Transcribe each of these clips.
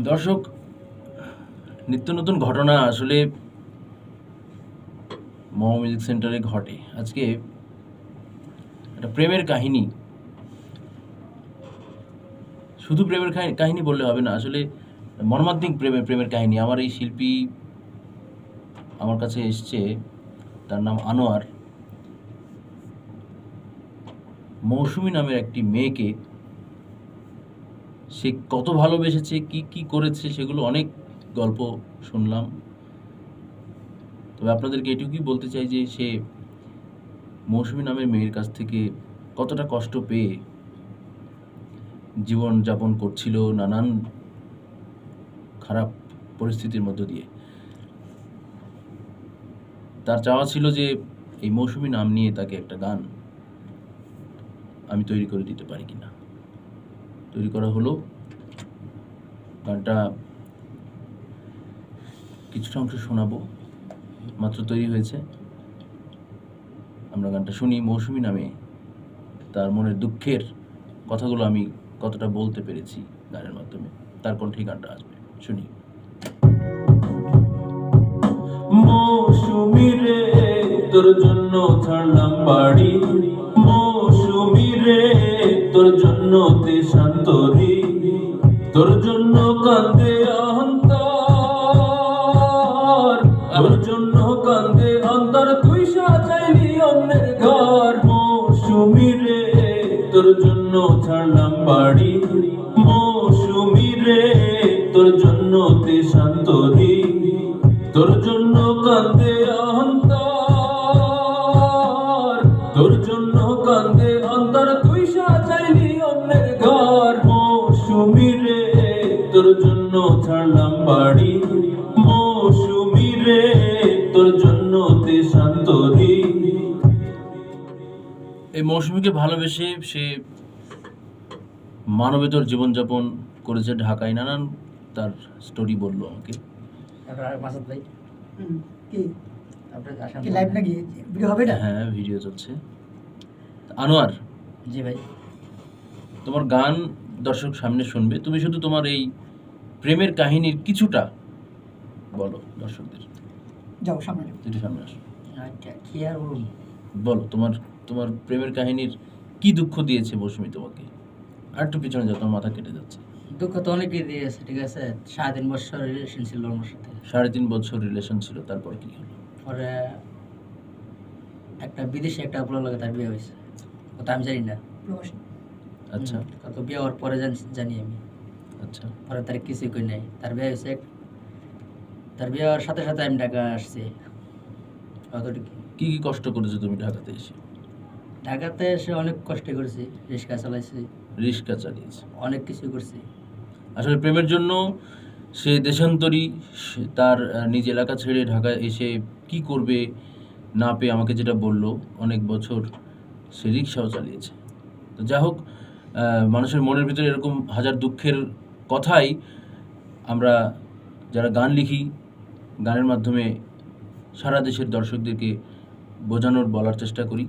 দর্শক, নিত্য নতুন ঘটনা আসলে মহা মিউজিক সেন্টারে ঘটে। আজকে একটা প্রেমের কাহিনী। শুধু প্রেমের কাহি- কাহিনী বললে হবে না, আসলে মর্মান্তিক প্রেমের প্রেমের কাহিনী। আমার এই শিল্পী আমার কাছে এসছে, তার নাম আনোয়ার। মৌসুমী নামের একটি মেয়েকে সে কত ভালোবেসেছে, কি কি করেছে সেগুলো অনেক গল্প শুনলাম। তবে আপনাদেরকে এটুকুই বলতে চাই যে সে মৌসুমী নামের মেয়ের কাছ থেকে কতটা কষ্ট পেয়ে জীবন যাপন করছিল নানান খারাপ পরিস্থিতির মধ্য দিয়ে। তার চাওয়া ছিল যে এই মৌসুমী নাম নিয়ে তাকে একটা গান আমি তৈরি করে দিতে পারি কিনা। তৈরি করা হলো গানটা কিছুটা অংশ শোনাবো, মাত্র তৈরি হয়েছে। আমরা গানটা শুনি মৌসুমী নামে। তার মনের দুঃখের কথাগুলো আমি কতটা বলতে পেরেছি গানের মাধ্যমে, তার কণ্ঠেই গানটা আসবে। শুনি। মৌসুমি রে, তোর জন্য ছাড়লাম বাড়ি। মৌসুমি রে, তোর জন্য দেশান্তরি তোর জন্য কান্দে অন্তর তোর জন্য কান্দে অন্তর, তুই সাজাইলি অন্যের ঘর। মৌসুমি রে, তোর জন্য ছাড়লাম বাড়ি। মৌসুমি রে, তোর জন্য দেশান্তরি তোর জন্য কান্দে অন্তর তোর জন্য কান্দে অন্তর, তুই সাজাইলি অন্যের ঘর। মৌসুমি রে তোর জন্য ছাড়লাম বাড়ি। মৌসুমি রে তোর জন্য দেশান্তরি এই মৌসুমীকে ভালোবেসে সে মানবেতর জীবনযাপন করেছে ঢাকায়। নানান তার স্টোরি বলল আমাকে। ভাই? লাইভ নাকি? ভিডিও হবে হ্যাঁ ভিডিও চলছে। আনোয়ার। জি ভাই। তোমার গান দর্শক সামনে শুনবে। তুমি শুধু তোমার এই প্রেমের কাহিনীর কিছুটা বলো দর্শকদের। যাও সামনে যাও। একটু সামনে আসো। আচ্ছা কি আর বলুন বলো তোমার তোমার প্রেমের কাহিনীর কি দুঃখ দিয়েছে মৌসুমি তোমাকে? আর একটু পিছনে যাও তোমার মাথা কেটে যাচ্ছে। দুঃখ তো অনেকেই দিয়েছে ঠিক আছে? সাড়ে তিন বছর রিলেশন ছিল আমার সাথে। সাড়ে তিন বছর রিলেশন ছিল তারপর কি হলো? পরে একটা বিদেশে একটা পোলা লাগে তার বিয়ে হয়েছে। ওটা আমি জানি না। আচ্ছা। কত বিয়ে হওয়ার পরে জানি আমি। আচ্ছা। পরে তার কিছুই কই নাই। তার বিয়ে হয়েছে তার বিয়ে হওয়ার সাথে সাথে আমি ঢাকা আসছি। অতটুকু কি কি কষ্ট করেছ তুমি ঢাকাতে এসে? ঢাকাতে এসে অনেক কষ্ট করেছি। রিক্সা চালাইছি। রিক্সা চালিয়েছে? অনেক কিছু করছি। আসলে প্রেমের জন্য সে দেশান্তরী তার নিজ এলাকা ছেড়ে ঢাকায় এসে কি করবে না পেয়ে আমাকে যেটা বলল অনেক বছর সে রিক্সাও চালিয়েছে। তো যা হোক মানুষের মনের ভিতরে এরকম হাজার দুঃখের কথাই আমরা যারা গান লিখি, গানের মাধ্যমে সারা দেশের দর্শকদেরকে বোঝানোর, বলার চেষ্টা করি।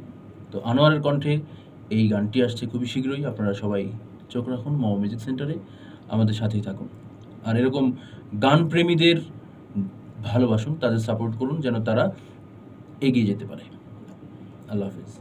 তো আনোয়ারের কণ্ঠে এই গানটি আসছে খুবই শীঘ্রই। আপনারা সবাই চোখ রাখুন মম মিউজিক সেন্টারে, আমাদের সাথেই থাকুন। আর এরকম গান প্রেমীদের ভালোবাসুন, তাদের সাপোর্ট করুন, যেন তারা এগিয়ে যেতে পারে। আল্লাহ হাফিজ।